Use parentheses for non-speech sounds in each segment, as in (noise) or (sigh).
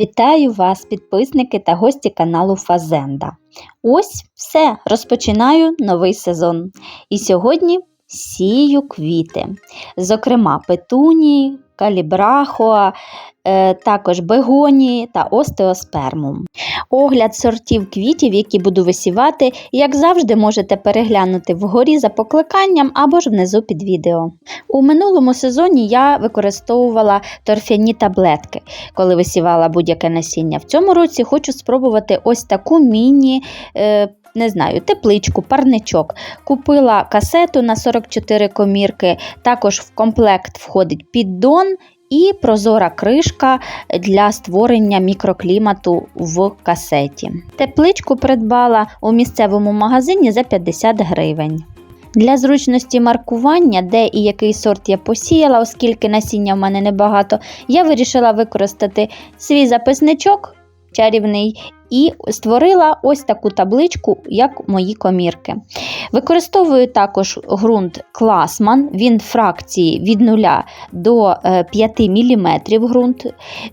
Вітаю вас, підписники та гості каналу Фазенда. Ось все, розпочинаю новий сезон. І сьогодні сію квіти. Зокрема, петунії, калібрахоа, е, також бегонії та остеоспермум. Огляд сортів квітів, які буду висівати, як завжди, можете переглянути вгорі за покликанням або ж внизу під відео. У минулому сезоні я використовувала торфяні таблетки, коли висівала будь-яке насіння. В цьому році хочу спробувати ось таку міні. Не знаю, тепличку, парничок. Купила касету на 44 комірки, також в комплект входить піддон і прозора кришка для створення мікроклімату в касеті. Тепличку придбала у місцевому магазині за 50 гривень. Для зручності маркування, де і який сорт я посіяла, оскільки насіння в мене небагато, я вирішила використати свій записничок чарівний і створила ось таку табличку, як мої комірки. Використовую також ґрунт Класман, він фракції від 0 до 5 мм ґрунт.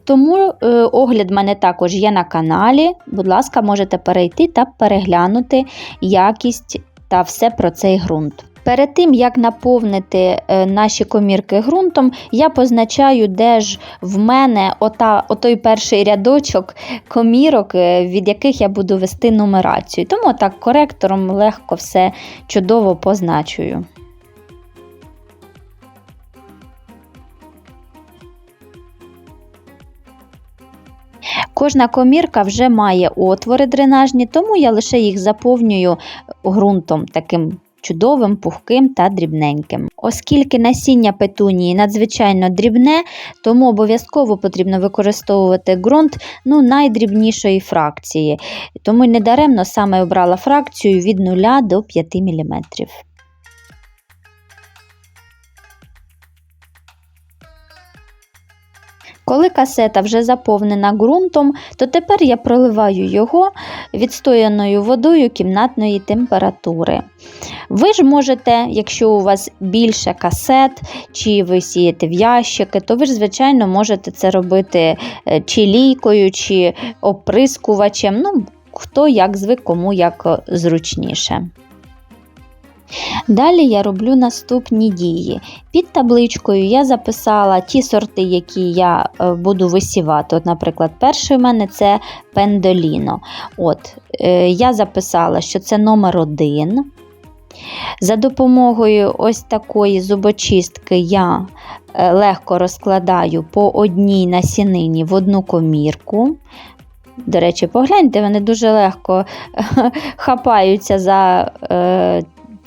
Тому е, огляд в мене також є на каналі. Будь ласка, можете перейти та переглянути якість та все про цей ґрунт. Перед тим, як наповнити е, наші комірки ґрунтом, я позначаю, де ж в мене ота, отой перший рядочок комірок, е, від яких я буду вести нумерацію. Тому так коректором легко все чудово позначую. Кожна комірка вже має отвори дренажні, тому я лише їх заповнюю ґрунтом таким чудовим, пухким та дрібненьким. Оскільки насіння петунії надзвичайно дрібне, тому обов'язково потрібно використовувати ґрунт ну, найдрібнішої фракції. Тому недаремно саме обрала фракцію від 0 до 5 мм. Коли касета вже заповнена ґрунтом, то тепер я проливаю його відстояною водою кімнатної температури. Ви ж можете, якщо у вас більше касет, чи ви сієте в ящики, то ви ж, звичайно, можете це робити е, чи лійкою, чи оприскувачем. Ну, Хто як звик, кому як зручніше. Далі я роблю наступні дії. Під табличкою я записала ті сорти, які я е, буду висівати. От, Наприклад, перший у мене це пендоліно. От, е, Я записала, що це номер один. За допомогою ось такої зубочистки я е, легко розкладаю по одній насінині в одну комірку. До речі, погляньте, вони дуже легко (laughs) хапаються за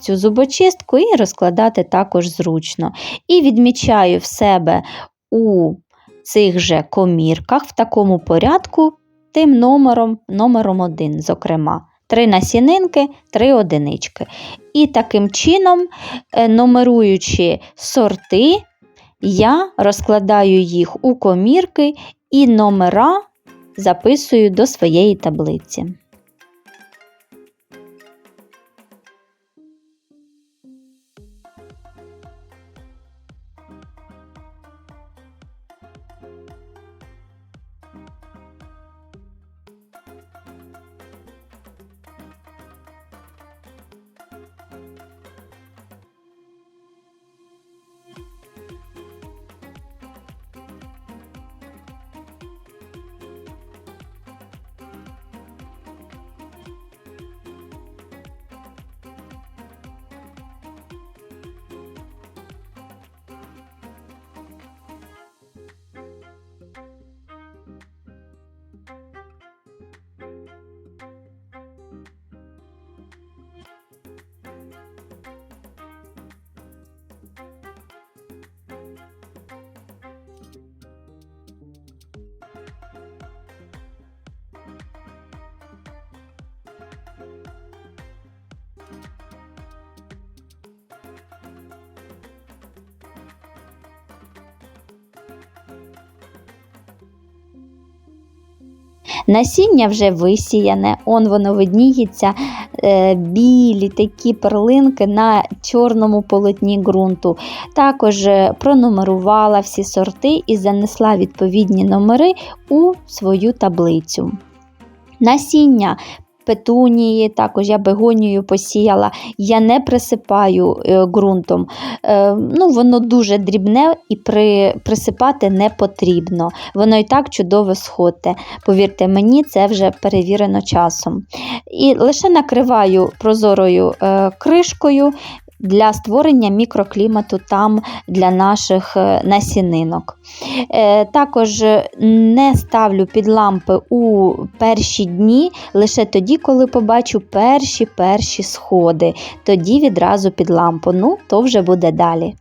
цю зубочистку і розкладати також зручно. І відмічаю в себе у цих же комірках в такому порядку тим номером, номером 1, зокрема. Три насінинки, три одинички. І таким чином, е, нумеруючи сорти, я розкладаю їх у комірки і номера записую до своєї таблиці. Насіння вже висіяне, он воно видніється е, білі такі перлинки на чорному полотні ґрунту. Також е, пронумерувала всі сорти і занесла відповідні номери у свою таблицю. Насіння петунії, також я бегонію посіяла, я не присипаю е, ґрунтом. Е, ну, Воно дуже дрібне і при, присипати не потрібно. Воно і так чудово сходить. Повірте мені, це вже перевірено часом. І лише накриваю прозорою е, кришкою для створення мікроклімату там для наших е, насінинок. Е, також не ставлю під лампи у перші дні, лише тоді, коли побачу перші перші сходи. Тоді відразу під лампу. Ну, то вже буде далі.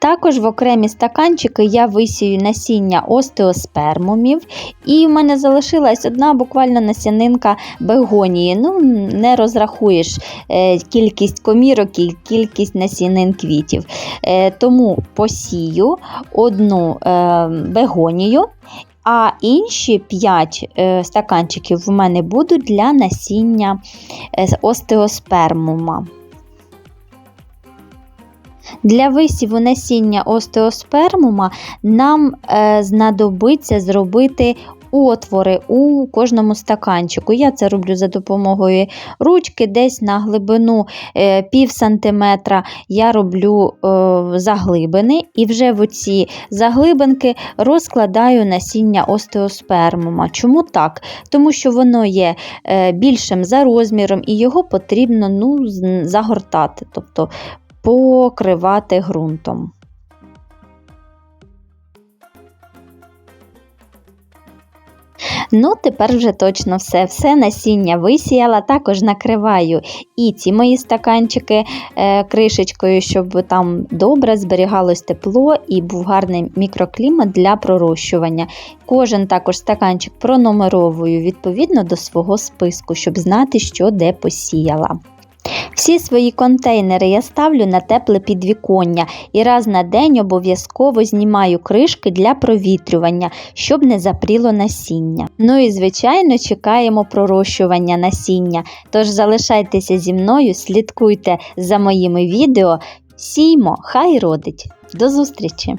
Також в окремі стаканчики я висію насіння остеоспермумів, і в мене залишилась одна буквально насінинка бегонії. Ну, не розрахуєш е, кількість комірок і кількість насінин квітів. Е, тому посію одну е, бегонію. А інші 5 стаканчиків в мене будуть для насіння остеоспермума. Для висіву насіння остеоспермума нам е, знадобиться зробити отвори у кожному стаканчику. Я це роблю за допомогою ручки, десь на глибину е, пів сантиметра я роблю е, заглибини, і вже в оці заглибинки розкладаю насіння остеоспермума. Чому так? Тому що воно є більшим за розміром і його потрібно ну, загортати. тобто покривати ґрунтом. Ну, тепер вже точно все. Все насіння висіяла, також накриваю і ці мої стаканчики е, кришечкою, щоб там добре зберігалось тепло і був гарний мікроклімат для пророщування. Кожен також стаканчик пронумеровую відповідно до свого списку, щоб знати, що де посіяла. Всі свої контейнери я ставлю на тепле підвіконня і раз на день обов'язково знімаю кришки для провітрювання, щоб не запріло насіння. Ну і, звичайно, чекаємо пророщування насіння. Тож залишайтеся зі мною, слідкуйте за моїми відео. Сіймо, хай родить. До зустрічі!